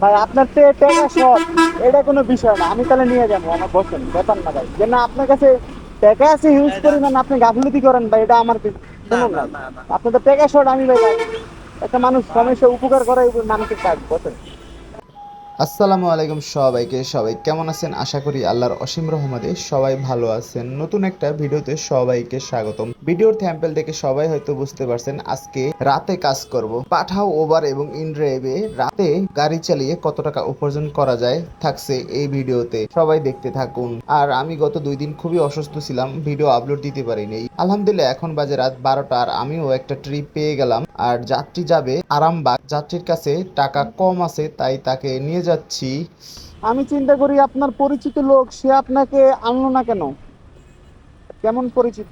ভাই আপনার তো টাকা সব এটা কোনো বিষয় না আমি তাহলে নিয়ে যাব আমার বসেন ব্যাপার না ভাই যে না আপনার কাছে টাকা আছে ইউজ পরিমাণ আপনি গাফলতি করেন ভাই এটা আমার শুনুন না। আপনার তো টাকা শর্ট আমি ভাই ভাই। একটা মানুষ সমস্যা উপকার করাই মানুষের কাজ বসেন আসসালামু আলাইকুম সবাইকে। সবাই কেমন আছেন? আশা করি আল্লাহর অসীম রহমতে সবাই ভালো আছেন। নতুন একটা ভিডিওতে সবাইকে স্বাগতম। ভিডিওর থ্যাম্পেল দেখে সবাই হয়তো বুঝতে পারছেন আজকে রাতে কাজ করব। পাঠাও ওভার এবং ইনড্রাইভে রাতে গাড়ি চালিয়ে কত টাকা উপার্জন করা যায় থাকছে এই ভিডিওতে। সবাই দেখতে থাকুন। আর আমি গত দুই দিন খুবই অসুস্থ ছিলাম, ভিডিও আপলোড দিতে পারিনি। আলহামদুলিল্লাহ, এখন বাজে রাত বারোটা আর আমিও একটা ট্রিপ পেয়ে গেলাম। আর যাত্রী যাবে আরামবাগ। যাত্রীর কাছে টাকা কম আছে, তাই তাকে নিয়ে যাচ্ছি। আমি চিন্তা করি আপনার পরিচিত লোক সে আপনাকে আনলো না কেন? কেমন পরিচিত?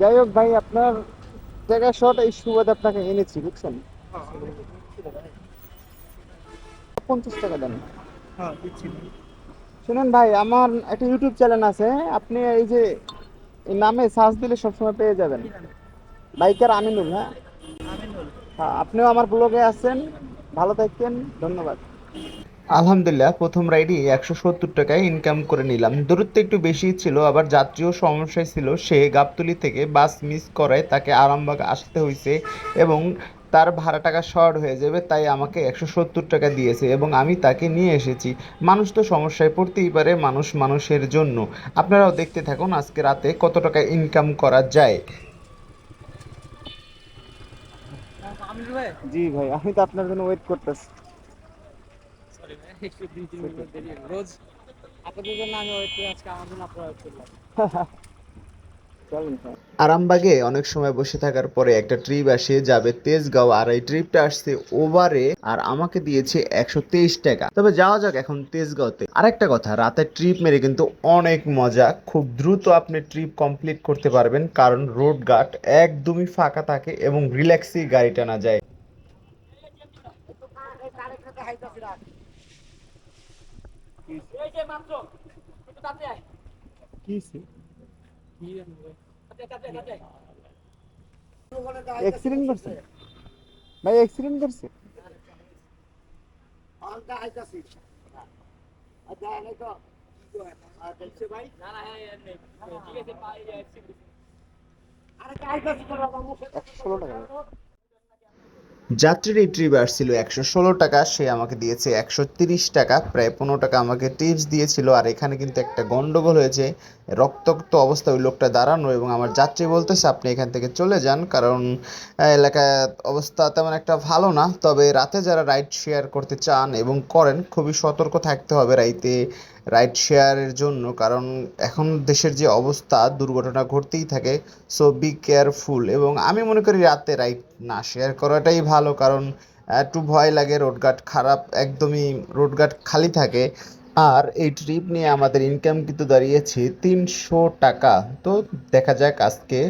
যাই হোক ভাই আপনার জায়গা শট এই সুবাদে আপনাকে এনেছি বুঝছেন? পঞ্চাশ টাকা দেন। হ্যাঁ শুনেন ভাই আমার একটা ইউটিউব চ্যানেল আছে আপনি এই যে এই নামে সার্চ দিলে সবসময় পেয়ে যাবেন। বাইকার আমিনুল হ্যাঁ? আপনিও আমার ব্লগে আছেন। ভালো থাকবেন, ধন্যবাদ। আলহামদুলিল্লাহ, প্রথম রাইডে একশো সত্তর টাকায় ইনকাম করে নিলাম। দূরত্ব একটু বেশি ছিল, আবার যাত্রীও সমস্যায় ছিল, সে গাবতলি থেকে বাস মিস করায় তাকে আরামবাগ আসতে হয়েছে এবং তার ভাড়া টাকা শর্ট হয়ে যাবে, তাই আমাকে একশো সত্তর টাকা দিয়েছে এবং আমি তাকে নিয়ে এসেছি। মানুষ তো সমস্যায় পড়তেই পারে, মানুষ মানুষের জন্য। আপনারাও দেখতে থাকুন আজকে রাতে কত টাকা ইনকাম করা যায় আমিনুল ভাই জি ভাই আমি তো আপনার জন্য ওয়েট করতেছি। সরি ভাই একটু দুই তিন মিনিট দেরি রোজ আপনাদের জন্য আমি ওয়েট করি আজকে আমার জন্য আপনারা ওয়েট করলাম। আরামবাগে অনেক সময় বসে থাকার পরে একটা ট্রিপ আসে যাবে তেজগাঁও, আর এই ট্রিপটা আসছে ওভারে, আর আমাকে দিয়েছে একশো তেইশ টাকা। তবে যাওয়া যাক এখন তেজগাঁওতে। আরেকটা কথা রাতের ট্রিপ মেরে কিন্তু অনেক মজা। খুব দ্রুত আপনি ট্রিপ কমপ্লিট করতে পারবেন, কারণ রোড ঘাট একদমই ফাঁকা থাকে এবং রিল্যাক্সই গাড়ি টানা যায়। কি অ্যাক্সিডেন্ট করছে ভাই অ্যাক্সিডেন্ট করছে। একশো টাকা যাত্রীর এই ট্রিপ আসছিল একশো ষোলো টাকা সে আমাকে দিয়েছে একশো তিরিশ টাকা প্রায় পনেরো টাকা আমাকে টিপস দিয়েছিল। আর এখানে কিন্তু একটা গন্ডগোল হয়েছে রক্তাক্ত অবস্থা ওই লোকটা দাঁড়ানো এবং আমার যাত্রী বলতেছে আপনি এখান থেকে চলে যান কারণ আহ, এলাকায় অবস্থা তেমন একটা ভালো না। তবে রাতে যারা রাইড শেয়ার করতে চান এবং করেন খুবই সতর্ক থাকতে হবে রাইতে রাইড শেয়ারের জন্য কারণ এখন দেশের যে অবস্থা দুর্ঘটনা ঘটতেই থাকে সো বি কেয়ারফুল এবং আমি মনে করি রাতে রাইড না শেয়ার করাটাই ভালো কারণ একটু ভয় লাগে রোডঘাট খারাপ একদমই রোডঘাট খালি থাকে। আর এই ট্রিপ নিয়ে আমাদের ইনকাম কিন্তু দাঁড়িয়েছে তিনশো টাকা। তো দেখা যাক আজকে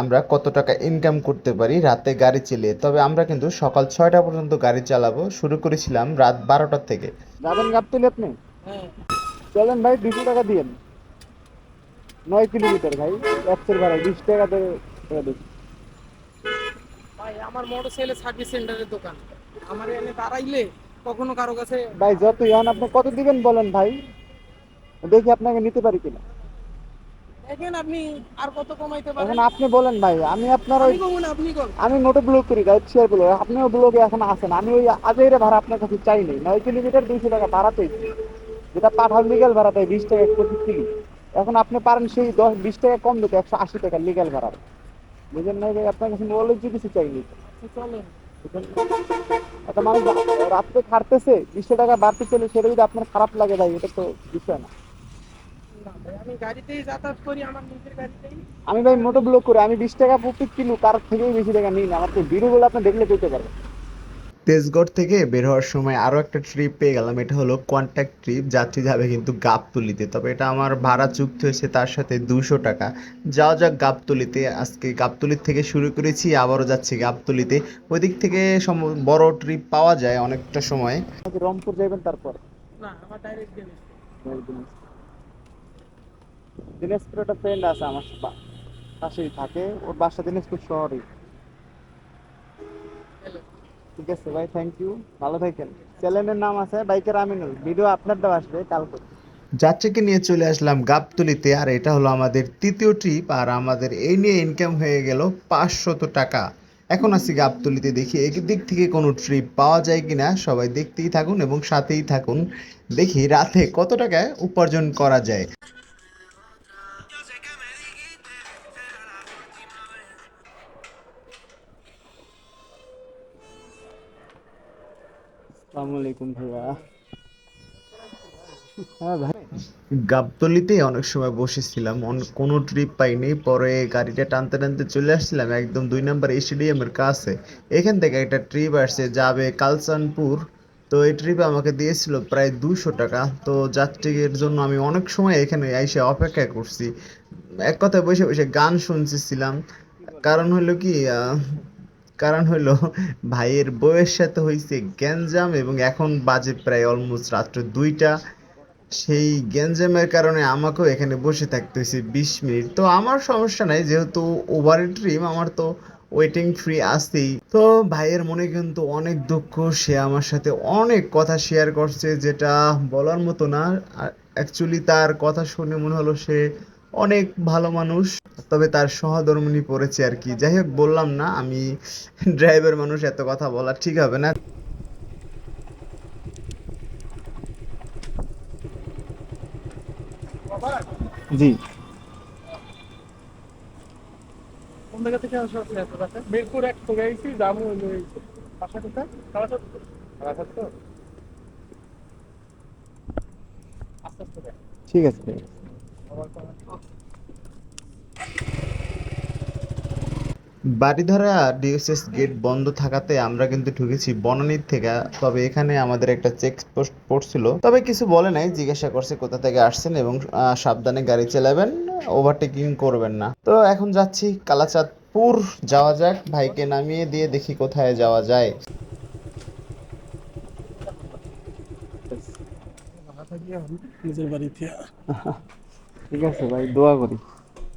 আমরা কত টাকা ইনকাম করতে পারি রাতে গাড়ি চালিয়ে। তবে আমরা কিন্তু সকাল ছয়টা পর্যন্ত গাড়ি চালাবো শুরু করেছিলাম রাত বারোটার থেকে। যাবেন গাবতলি আপনি? হ্যাঁ, চলেন ভাই দুশো টাকা দিয়েন নয় কিলোমিটার ভাই অ্যাপসের ভাড়া বিশ টাকা দিন। ভাই, আমার মোটরসাইকেল সার্ভিস সেন্টারের দোকান। আমার এনে দাঁড়াইলে কখনো কারও কাছে ভাই যত ইহান আপনি কত দিবেন বলেন ভাই? দেখি আপনাকে নিতে পারি কিনা। দেখেন আপনি আর কত কমাইতে এখন আপনি বলেন ভাই আমি আপনার ওই আপনি কোন আমি নোটে ব্লগ করি রাইট শেয়ার ব্লগ আপনিও ব্লগে এখন আসেন আমি ওই আজের ভাড়া আপনার কাছে চাই নাই। নয় কিলোমিটার দুইশো টাকা ভাড়া পেয়েছি যেটা পাঠাও লিগাল ভাড়া তাই বিশ টাকা পঁচিশ থেকে এখন আপনি পারেন সেই দশ বিশ টাকা কম দিতে একশো আশি টাকা লিগাল ভাড়া। বুঝলেন নাই ভাই? আপনার কাছে যে কিছু চাইনি। একটা মানুষ রাত্রে খাটতেছে বিশশো টাকা বাড়তে চলে সেটা যদি আপনার খারাপ লাগে ভাই এটা তো বিষয় না। আমি গাড়িতেই যাতায়াত করি আমার আমি ভাই মোটো ব্লক করি আমি বিশ টাকা প্রতি কিলো কার থেকেই বেশি টাকা নিই না। আমার তো ভিডিওগুলো আপনি দেখলে বুঝতে পারবেন। তেজগড় থেকে বের হওয়ার সময় আরও একটা ট্রিপ পেয়ে গেলাম। এটা হলো কন্ট্যাক্ট ট্রিপ যাত্রী যাবে কিন্তু গাবতলিতে। তবে এটা আমার ভাড়া চুক্তি হয়েছে তার সাথে দুশো টাকা। যাওয়া যাক গাবতলিতে। আজকে গাবতলির থেকে শুরু করেছি আবারও যাচ্ছি গাবতলিতে। ওই দিক থেকে সম- বড় ট্রিপ পাওয়া যায় অনেকটা সময়। রংপুর যাবেন তারপর? না আমার ডাইরেক্ট গেলে দিনাজপুর। একটা ফ্রেন্ড আছে আমার বা- পাশেই থাকে। ওর বাসা দিনাজপুর শহরে ঠিক আছে ভাই থ্যাংক ইউ ভালো থাকেন। চ্যানেলের নাম আছে বাইকের আমিনুল। ভিডিও আপনার দেওয়া আসবে কালকে। যাত্রীকে নিয়ে চলে আসলাম গাবতলিতে, আর এটা হলো আমাদের তৃতীয় ট্রিপ আর আমাদের এই নিয়ে ইনকাম হয়ে গেল পাঁচশত টাকা। এখন আসি গাবতলিতে, দেখি দিক থেকে কোনো ট্রিপ পাওয়া যায় কিনা। সবাই দেখতেই থাকুন এবং সাথেই থাকুন। দেখি রাতে কত টাকায় উপার্জন করা যায়। আসসালামু আলাইকুম ভাইয়া। হ্যাঁ ভাই। গাবতলিতে অনেক সময় বসেছিলাম কোনো ট্রিপ পাইনি পরে গাড়িটা টানতে টানতে চলে আসছিলাম একদম দুই নম্বর স্টেডিয়ামের কাছে। এখান থেকে একটা ট্রিপ আসছে যাবে কালচানপুর। তো এই ট্রিপে আমাকে দিয়েছিল প্রায় দুশো টাকা। তো যাত্রীর জন্য আমি অনেক সময় এখানে এসে অপেক্ষা করছি। এক কথায় বসে বসে গান শুনতেছিলাম। কারণ হলো কি আহ, কারণ হলো, ভাইয়ের বউয়ের সাথে হয়েছে গ্যাঞ্জাম এবং এখন বাজে প্রায় অলমোস্ট রাত্র দুইটা। সেই গ্যাঞ্জামের কারণে আমাকেও এখানে বসে থাকতে হয়েছে বিশ মিনিট। তো আমার সমস্যা নাই, যেহেতু ওভারের ট্রিপ আমার তো ওয়েটিং ফ্রি আসতেই তো ভাইয়ের মনে কিন্তু অনেক দুঃখ, সে আমার সাথে অনেক কথা শেয়ার করছে যেটা বলার মতো না। অ্যাকচুয়ালি তার কথা শুনে মনে হলো সে অনেক ভালো মানুষ তবে তার সহধর্মিণী পড়েছে আর কি। যাই হোক বললাম না আমি ড্রাইভার মানুষ এত কথা বলা ঠিক হবে না। জি। কোন জায়গা থেকে আসা হচ্ছে মিরপুর এক থেকে আইছি যাব ওই ওই বাসা কোথায়? কালাসাত কালাসাত তো। আস্তে আস্তে ঠিক আছে। বাড়িধারা ডিএসএস গেট বন্ধ থাকাতে আমরা কিন্তু ঢুকেছি বনানীর থেকে, তবে এখানে আমাদের একটা চেক পোস্ট পড়ছিল। তবে কিছু বলে নাই, জিজ্ঞাসা করছে কোথা থেকে আসছেন এবং সাবধানে গাড়ি চালাবেন ওভারটেকিং করবেন না। তো এখন যাচ্ছি কালাচাঁদপুর, যাওয়া যাক, ভাইকে নামিয়ে দিয়ে দেখি কোথায় যাওয়া যায়। নিজের বাড়িতে। ঠিক আছে ভাই দোয়া করি।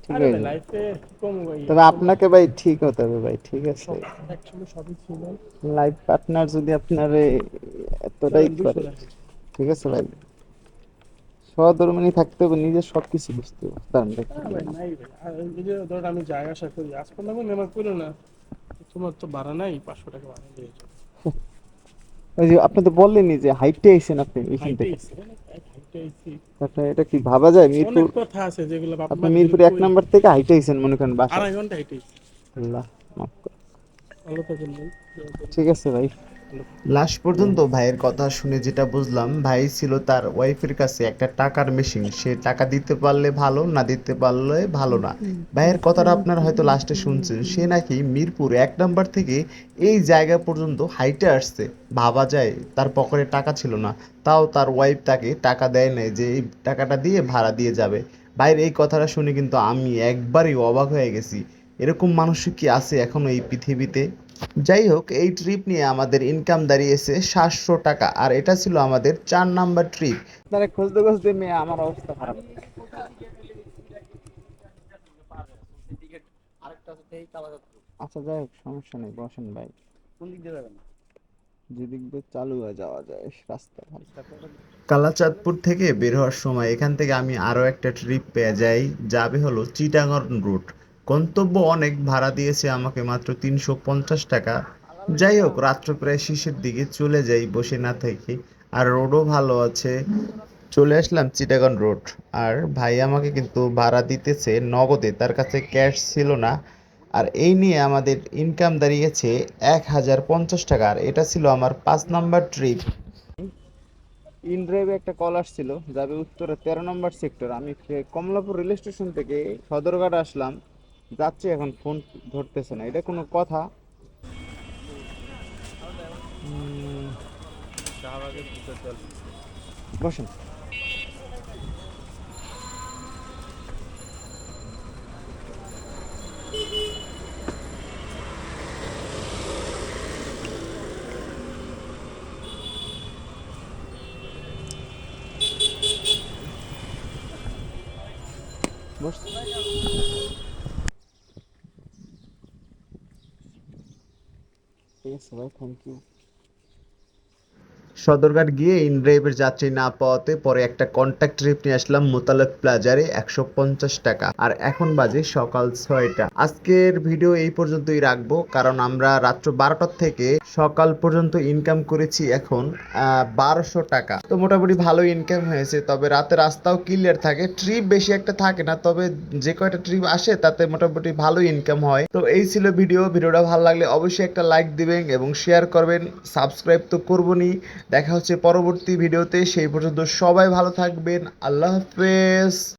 ঠিক আছে। লাইফে কম ভাই। তবে আপনাকে ভাই ঠিক হতে হবে ভাই ঠিক আছে। লাইফ পার্টনার যদি আপনার এতটাই করে ঠিক আছে ভাই। সহধর্মিনী থাকতে হবে নিজের সবকিছু বুঝতে হবে দাঁড়ান দেখতে না ভাই নাই ভাই। আর এই যে ধর আমি যাই আসা করি আজ পর্যন্ত আমি করো না। তোমার তো ভাড়া নাই পাঁচশো টাকা ভাড়া দিয়েছ ওই যে আপনি তো বললেনই যে হাইটে আইছেন আপনি এখান থেকে তারপরে এটা কি ভাবা যায় মিরপুর? কথা আছে যেগুলো আপনি মিরপুর এক নাম্বার থেকে হাইটাইছেন মনে করেন বাসা আড়াই ঘণ্টা হাইটাইছি আল্লাহ মাফ ঠিক আছে ভাই। লাস্ট পর্যন্ত ভাইয়ের কথা শুনে যেটা বুঝলাম ভাই ছিল তার ওয়াইফের কাছে একটা টাকার মেশিন। সে টাকা দিতে পারলে ভালো না দিতে পারলে ভালো না। ভাইয়ের কথাটা আপনারা হয়তো লাস্টে শুনছেন। সে নাকি মিরপুর এক নাম্বার থেকে এই জায়গা পর্যন্ত হাইটে আসছে। ভাবা যায় তার পকেটে টাকা ছিল না। তাও তার ওয়াইফ তাকে টাকা দেয় নাই যে এই টাকাটা দিয়ে ভাড়া দিয়ে যাবে। ভাইয়ের এই কথাটা শুনে কিন্তু আমি একবারই অবাক হয়ে গেছি। এরকম মানুষ কি আছে এখনও এই পৃথিবীতে? যাই হোক এই ট্রিপ নিয়ে আমাদের ইনকাম দাঁড়িয়েছে সাতশো টাকা আর এটা ছিল আমাদের চার নাম্বার ট্রিপ আপনারা খুঁজতে খুঁজতে মেয়ে আমার অবস্থা খারাপ। আচ্ছা যাই হোক সমস্যা নেই বসেন ভাই। কোন দিক দিয়ে যাবেন? যেদিক দিয়ে চালু হয়ে যাওয়া যায় রাস্তা কালাচাঁদপুর থেকে বের হওয়ার সময় এখান থেকে আমি আরও একটা ট্রিপ পেয়ে যাই যাবে হলো চিটাগং রুট গন্তব্য অনেক ভাড়া দিয়েছে আমাকে মাত্র তিনশো পঞ্চাশ টাকা। যাই হোক, রাত্র প্রায় শেষের দিকে চলে যাই বসে না থেকে। আর রোডও ভালো আছে। চলে আসলাম চিটাগন রোড আর ভাই আমাকে কিন্তু ভাড়া দিতেছে নগদে, তার কাছে ক্যাশ ছিল না। আর এই নিয়ে আমাদের ইনকাম দাঁড়িয়েছে এক হাজার পঞ্চাশ টাকা। আর এটা ছিল আমার পাঁচ নাম্বার ট্রিপ ইন ড্রাইভে একটা কল আসছিল, যাবে উত্তরে তেরো নম্বর সেক্টর আমি কমলাপুর রেল স্টেশন থেকে সদরঘাট আসলাম। যাচ্ছি এখন ফোন ধরতেছে না। এটা কোনো কথা? বসেন বস ঠিক আছে ভাই থ্যাংক ইউ সদরঘাট গিয়ে ইন ড্রাইভের যাত্রী না পাওয়াতে পরে একটা কন্ট্যাক্ট ট্রিপ নিয়ে আসলাম মোতালেব প্লাজারে একশো পঞ্চাশ টাকা। আর এখন বাজে সকাল ছয়টা। আজকের ভিডিও এই পর্যন্তই রাখব, কারণ আমরা রাত্র বারোটার থেকে সকাল পর্যন্ত ইনকাম করেছি এখন বারোশো টাকা। তো মোটামুটি ভালো ইনকাম হয়েছে, তবে রাতে রাস্তাও ক্লিয়ার থাকে। ট্রিপ বেশি একটা থাকে না, তবে যে কয়টা ট্রিপ আসে তাতে মোটামুটি ভালো ইনকাম হয়। তো এই ছিল ভিডিও ভিডিওটা ভালো লাগলে অবশ্যই একটা লাইক দিবেন এবং শেয়ার করবেন। সাবস্ক্রাইব তো করবনি দেখা হচ্ছে পরবর্তী ভিডিওতে সেই পর্যন্ত সবাই ভালো থাকবেন। আল্লাহ হাফেজ।